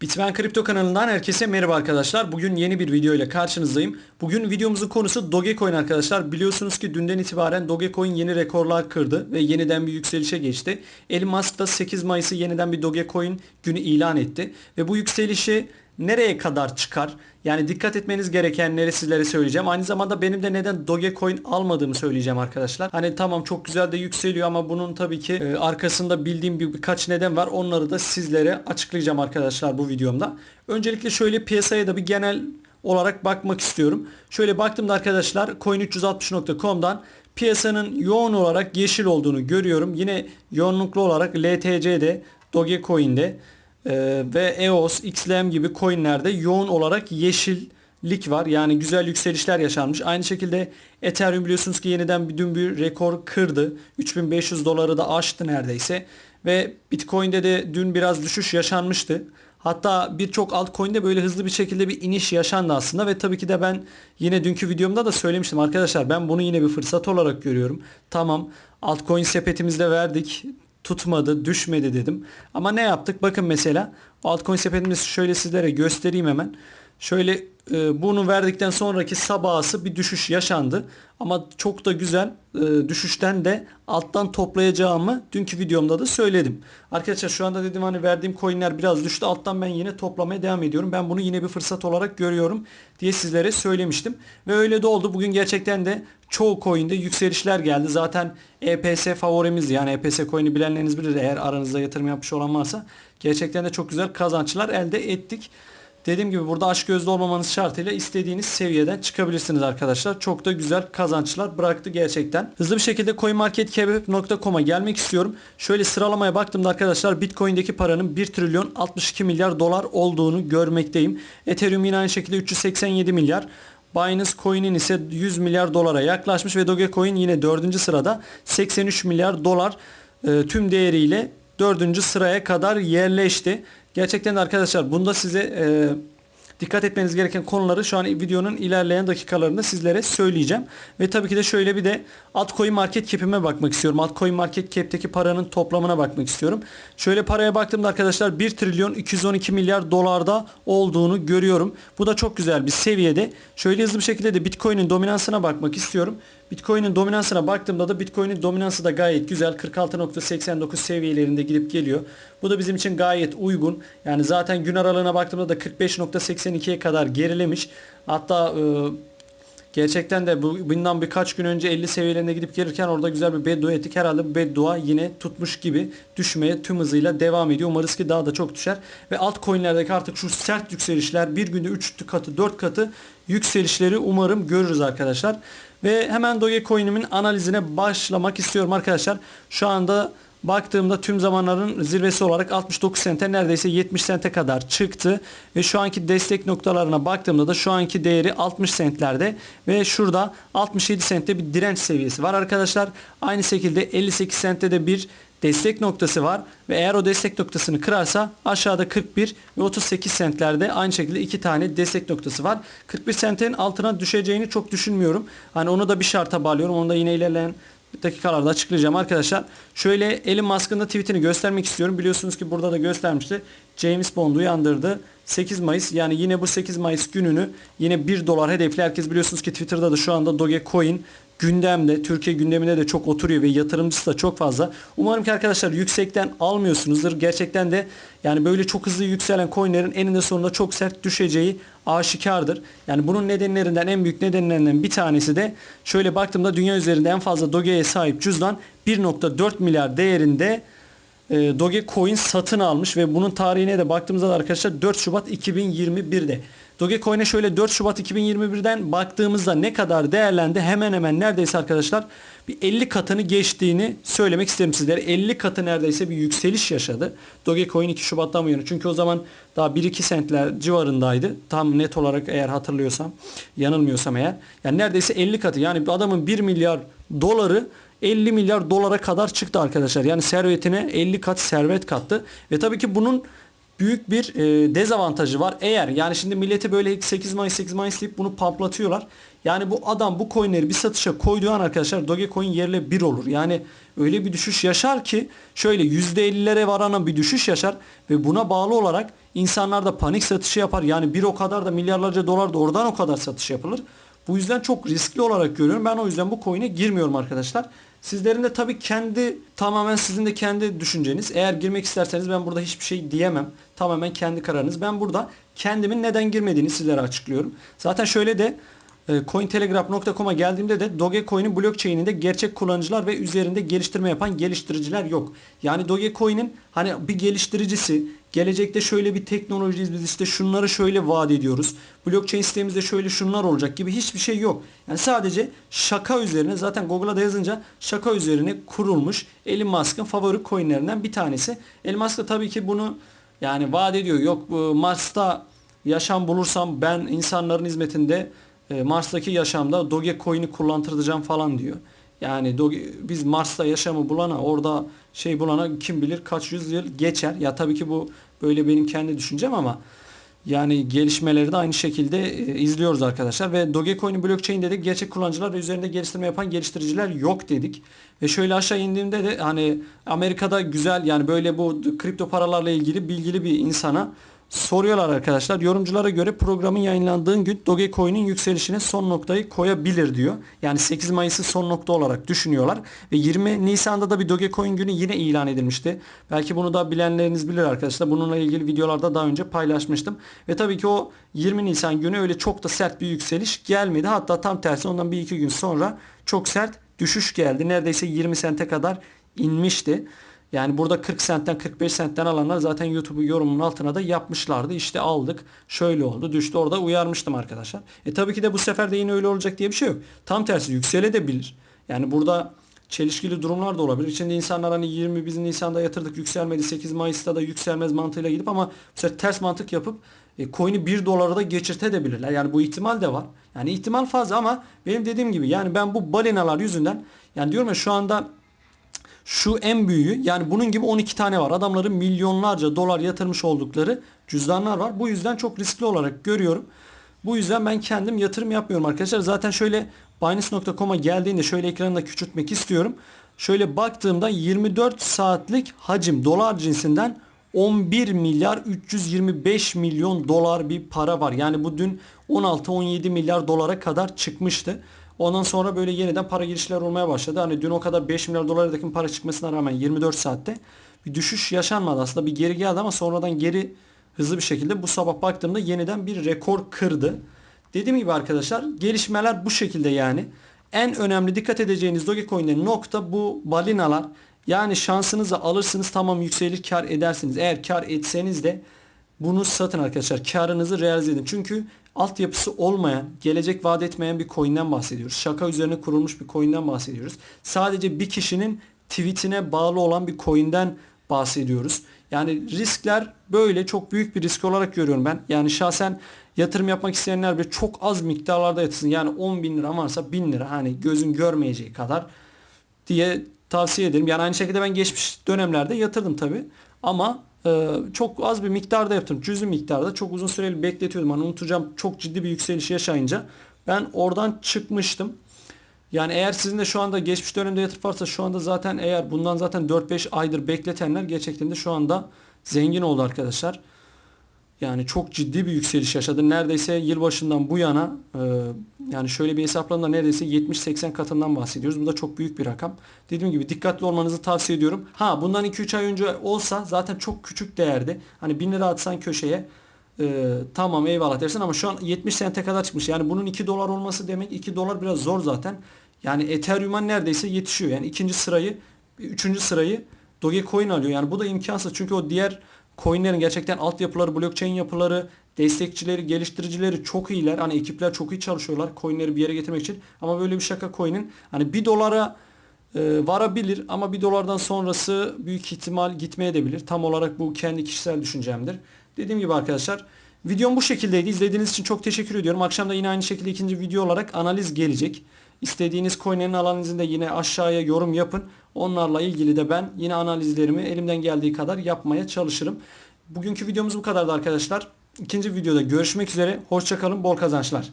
Bitmen Kripto kanalından herkese merhaba arkadaşlar. Bugün yeni bir video ile karşınızdayım. Bugün videomuzun konusu Dogecoin arkadaşlar. Biliyorsunuz ki dünden itibaren Dogecoin yeni rekorlar kırdı ve yeniden bir yükselişe geçti. Elon Musk da 8 Mayıs'ı yeniden bir Dogecoin günü ilan etti. Ve bu yükselişi nereye kadar çıkar? Yani dikkat etmeniz gerekenleri sizlere söyleyeceğim. Aynı zamanda benim de neden Dogecoin almadığımı söyleyeceğim arkadaşlar. Hani tamam çok güzel de yükseliyor ama bunun tabii ki e, arkasında bildiğim bir, birkaç neden var. Onları da sizlere açıklayacağım arkadaşlar bu videomda. Öncelikle şöyle piyasaya da bir genel olarak bakmak istiyorum. Şöyle baktığımda arkadaşlar coin360.com'dan piyasanın yoğun olarak yeşil olduğunu görüyorum. Yine yoğunluklu olarak LTC'de, Dogecoin'de ee, ve EOS, XLM gibi coinlerde yoğun olarak yeşillik var. Yani güzel yükselişler yaşanmış. Aynı şekilde Ethereum biliyorsunuz ki yeniden bir dün bir rekor kırdı. 3500 doları da aştı neredeyse. Ve Bitcoin'de de dün biraz düşüş yaşanmıştı. Hatta birçok altcoin'de böyle hızlı bir şekilde bir iniş yaşandı aslında ve tabii ki de ben yine dünkü videomda da söylemiştim arkadaşlar ben bunu yine bir fırsat olarak görüyorum. Tamam altcoin sepetimizde verdik tutmadı, düşmedi dedim. Ama ne yaptık? Bakın mesela altcoin sepetimizi şöyle sizlere göstereyim hemen. Şöyle bunu verdikten sonraki sabahsı bir düşüş yaşandı. Ama çok da güzel e, düşüşten de alttan toplayacağımı dünkü videomda da söyledim. Arkadaşlar şu anda dedim hani verdiğim coinler biraz düştü. Alttan ben yine toplamaya devam ediyorum. Ben bunu yine bir fırsat olarak görüyorum diye sizlere söylemiştim. Ve öyle de oldu. Bugün gerçekten de çoğu coin'de yükselişler geldi. Zaten EPS favorimiz yani EPS coin'i bilenleriniz bilir eğer aranızda yatırım yapmış olan varsa. Gerçekten de çok güzel kazançlar elde ettik. Dediğim gibi burada aç gözlü olmamanız şartıyla istediğiniz seviyeden çıkabilirsiniz arkadaşlar. Çok da güzel kazançlar bıraktı gerçekten. Hızlı bir şekilde coinmarketcap.com'a gelmek istiyorum. Şöyle sıralamaya baktığımda arkadaşlar Bitcoin'deki paranın 1 trilyon 62 milyar dolar olduğunu görmekteyim. Ethereum yine aynı şekilde 387 milyar. Binance Coin'in ise 100 milyar dolara yaklaşmış ve Dogecoin yine 4. sırada 83 milyar dolar e, tüm değeriyle 4. sıraya kadar yerleşti. Gerçekten de arkadaşlar bunda size e, dikkat etmeniz gereken konuları şu an videonun ilerleyen dakikalarında sizlere söyleyeceğim. Ve tabii ki de şöyle bir de altcoin market cap'ime bakmak istiyorum. Altcoin market cap'teki paranın toplamına bakmak istiyorum. Şöyle paraya baktığımda arkadaşlar 1 trilyon 212 milyar dolarda olduğunu görüyorum. Bu da çok güzel bir seviyede. Şöyle hızlı bir şekilde de Bitcoin'in dominansına bakmak istiyorum. Bitcoin'in dominansına baktığımda da Bitcoin'in dominansı da gayet güzel. 46.89 seviyelerinde gidip geliyor. Bu da bizim için gayet uygun. Yani zaten gün aralığına baktığımda da 45.82'ye kadar gerilemiş. Hatta e, gerçekten de bu, bundan birkaç gün önce 50 seviyelerine gidip gelirken orada güzel bir beddua ettik. Herhalde bu beddua yine tutmuş gibi düşmeye tüm hızıyla devam ediyor. Umarız ki daha da çok düşer. Ve altcoin'lerdeki artık şu sert yükselişler bir günde 3 katı 4 katı yükselişleri umarım görürüz arkadaşlar. Ve hemen Dogecoin'imin analizine başlamak istiyorum arkadaşlar. Şu anda baktığımda tüm zamanların zirvesi olarak 69 sente neredeyse 70 sente kadar çıktı. Ve şu anki destek noktalarına baktığımda da şu anki değeri 60 sentlerde ve şurada 67 sentte bir direnç seviyesi var arkadaşlar. Aynı şekilde 58 sentte de bir destek noktası var ve eğer o destek noktasını kırarsa aşağıda 41 ve 38 sentlerde aynı şekilde iki tane destek noktası var. 41 sentin altına düşeceğini çok düşünmüyorum. Hani onu da bir şarta bağlıyorum. Onu da yine ilerleyen dakikalarda açıklayacağım arkadaşlar. Şöyle Elon Musk'ın da tweetini göstermek istiyorum. Biliyorsunuz ki burada da göstermişti. James Bond'u uyandırdı. 8 Mayıs yani yine bu 8 Mayıs gününü yine 1 dolar hedefli. Herkes biliyorsunuz ki Twitter'da da şu anda Dogecoin gündemde, Türkiye gündeminde de çok oturuyor ve yatırımcısı da çok fazla. Umarım ki arkadaşlar yüksekten almıyorsunuzdur. Gerçekten de yani böyle çok hızlı yükselen coinlerin eninde sonunda çok sert düşeceği aşikardır. Yani bunun nedenlerinden en büyük nedenlerinden bir tanesi de şöyle baktığımda dünya üzerinde en fazla Doge'ye sahip cüzdan 1.4 milyar değerinde Dogecoin satın almış ve bunun tarihine de baktığımızda da arkadaşlar 4 Şubat 2021'de. Dogecoin'e şöyle 4 Şubat 2021'den baktığımızda ne kadar değerlendi hemen hemen neredeyse arkadaşlar bir 50 katını geçtiğini söylemek isterim sizlere. 50 katı neredeyse bir yükseliş yaşadı. Dogecoin 2 Şubat'tan bu yana. Çünkü o zaman daha 1-2 sentler civarındaydı. Tam net olarak eğer hatırlıyorsam, yanılmıyorsam eğer. Yani neredeyse 50 katı. Yani adamın 1 milyar doları 50 milyar dolara kadar çıktı arkadaşlar. Yani servetine 50 kat servet kattı. Ve tabii ki bunun büyük bir e, dezavantajı var. Eğer yani şimdi milleti böyle 8 Mayıs 8 Mayıs deyip bunu pamplatıyorlar. Yani bu adam bu coinleri bir satışa koyduğu an arkadaşlar Dogecoin yerle bir olur. Yani öyle bir düşüş yaşar ki şöyle %50'lere varan bir düşüş yaşar ve buna bağlı olarak insanlar da panik satışı yapar. Yani bir o kadar da milyarlarca dolar da oradan o kadar satış yapılır. Bu yüzden çok riskli olarak görüyorum. Ben o yüzden bu coin'e girmiyorum arkadaşlar. Sizlerin de tabii kendi tamamen sizin de kendi düşünceniz. Eğer girmek isterseniz ben burada hiçbir şey diyemem. Tamamen kendi kararınız. Ben burada kendimin neden girmediğini sizlere açıklıyorum. Zaten şöyle de e, Cointelegraph.com'a geldiğimde de Dogecoin'in blockchain'inde gerçek kullanıcılar ve üzerinde geliştirme yapan geliştiriciler yok. Yani Dogecoin'in hani bir geliştiricisi gelecekte şöyle bir teknolojiyiz biz işte şunları şöyle vaat ediyoruz. Blockchain sitemizde şöyle şunlar olacak gibi hiçbir şey yok. Yani sadece şaka üzerine zaten Google'a da yazınca şaka üzerine kurulmuş Elon Musk'ın favori coinlerinden bir tanesi. Elon Musk da tabii ki bunu yani vaat ediyor. Yok Mars'ta yaşam bulursam ben insanların hizmetinde e, Mars'taki yaşamda Dogecoin'i kullandıracağım falan diyor. Yani biz Mars'ta yaşamı bulana orada şey bulana kim bilir kaç yüz yıl geçer. Ya tabii ki bu böyle benim kendi düşüncem ama yani gelişmeleri de aynı şekilde e, izliyoruz arkadaşlar. Ve Dogecoin'in blockchain dedik. Gerçek kullanıcılar ve üzerinde geliştirme yapan geliştiriciler yok dedik. Ve şöyle aşağı indiğimde de hani Amerika'da güzel yani böyle bu kripto paralarla ilgili bilgili bir insana soruyorlar arkadaşlar. Yorumculara göre programın yayınlandığı gün Dogecoin'in yükselişine son noktayı koyabilir diyor. Yani 8 Mayıs'ı son nokta olarak düşünüyorlar. Ve 20 Nisan'da da bir Dogecoin günü yine ilan edilmişti. Belki bunu da bilenleriniz bilir arkadaşlar. Bununla ilgili videolarda daha önce paylaşmıştım. Ve tabii ki o 20 Nisan günü öyle çok da sert bir yükseliş gelmedi. Hatta tam tersi ondan bir iki gün sonra çok sert düşüş geldi. Neredeyse 20 sente kadar inmişti. Yani burada 40 sentten 45 sentten alanlar zaten YouTube'u yorumun altına da yapmışlardı. İşte aldık. Şöyle oldu. Düştü. Orada uyarmıştım arkadaşlar. E tabii ki de bu sefer de yine öyle olacak diye bir şey yok. Tam tersi yükselebilir. Yani burada çelişkili durumlar da olabilir. İçinde insanlar hani 20 biz Nisan'da yatırdık yükselmedi. 8 Mayıs'ta da yükselmez mantığıyla gidip ama sefer ters mantık yapıp e, coin'i 1 dolara da geçirtebilirler. Yani bu ihtimal de var. Yani ihtimal fazla ama benim dediğim gibi yani ben bu balinalar yüzünden yani diyorum ya şu anda şu en büyüğü yani bunun gibi 12 tane var. Adamların milyonlarca dolar yatırmış oldukları cüzdanlar var. Bu yüzden çok riskli olarak görüyorum. Bu yüzden ben kendim yatırım yapmıyorum arkadaşlar. Zaten şöyle Binance.com'a geldiğinde şöyle ekranı da küçültmek istiyorum. Şöyle baktığımda 24 saatlik hacim dolar cinsinden 11 milyar 325 milyon dolar bir para var. Yani bu dün 16-17 milyar dolara kadar çıkmıştı. Ondan sonra böyle yeniden para girişler olmaya başladı. Hani dün o kadar 5 milyar dolardaki para çıkmasına rağmen 24 saatte bir düşüş yaşanmadı. Aslında bir geri geldi ama sonradan geri hızlı bir şekilde bu sabah baktığımda yeniden bir rekor kırdı. Dediğim gibi arkadaşlar gelişmeler bu şekilde yani. En önemli dikkat edeceğiniz Dogecoin'de nokta bu balinalar. Yani şansınızı alırsınız tamam yükselir kar edersiniz. Eğer kar etseniz de bunu satın arkadaşlar. Karınızı realize edin. Çünkü altyapısı olmayan, gelecek vaat etmeyen bir coin'den bahsediyoruz. Şaka üzerine kurulmuş bir coin'den bahsediyoruz. Sadece bir kişinin tweetine bağlı olan bir coin'den bahsediyoruz. Yani riskler böyle çok büyük bir risk olarak görüyorum ben. Yani şahsen yatırım yapmak isteyenler bir çok az miktarlarda yatırsın. Yani 10 bin lira varsa 1000 lira hani gözün görmeyeceği kadar diye tavsiye ederim. Yani aynı şekilde ben geçmiş dönemlerde yatırdım tabi. Ama çok az bir miktarda yaptım. Cüzü miktarda çok uzun süreli bekletiyordum. Hani unutacağım çok ciddi bir yükseliş yaşayınca ben oradan çıkmıştım. Yani eğer sizin de şu anda geçmiş dönemde yatırıp varsa şu anda zaten eğer bundan zaten 4-5 aydır bekletenler gerçekten de şu anda zengin oldu arkadaşlar. Yani çok ciddi bir yükseliş yaşadı. Neredeyse yılbaşından bu yana e, yani şöyle bir hesaplamada neredeyse 70-80 katından bahsediyoruz. Bu da çok büyük bir rakam. Dediğim gibi dikkatli olmanızı tavsiye ediyorum. Ha bundan 2-3 ay önce olsa zaten çok küçük değerdi. Hani 1000 lira atsan köşeye e, tamam eyvallah dersin ama şu an 70 sente kadar çıkmış. Yani bunun 2 dolar olması demek 2 dolar biraz zor zaten. Yani Ethereum'a neredeyse yetişiyor. Yani ikinci sırayı, üçüncü sırayı Dogecoin alıyor. Yani bu da imkansız. Çünkü o diğer coinlerin gerçekten altyapıları, blockchain yapıları, destekçileri, geliştiricileri çok iyiler. Hani ekipler çok iyi çalışıyorlar coinleri bir yere getirmek için. Ama böyle bir şaka coin'in hani bir dolara e, varabilir ama bir dolardan sonrası büyük ihtimal gitmeye de bilir. Tam olarak bu kendi kişisel düşüncemdir. Dediğim gibi arkadaşlar videom bu şekildeydi. İzlediğiniz için çok teşekkür ediyorum. Akşam da yine aynı şekilde ikinci video olarak analiz gelecek. İstediğiniz coinlerin analizini de yine aşağıya yorum yapın. Onlarla ilgili de ben yine analizlerimi elimden geldiği kadar yapmaya çalışırım. Bugünkü videomuz bu kadardı arkadaşlar. İkinci videoda görüşmek üzere. Hoşçakalın. Bol kazançlar.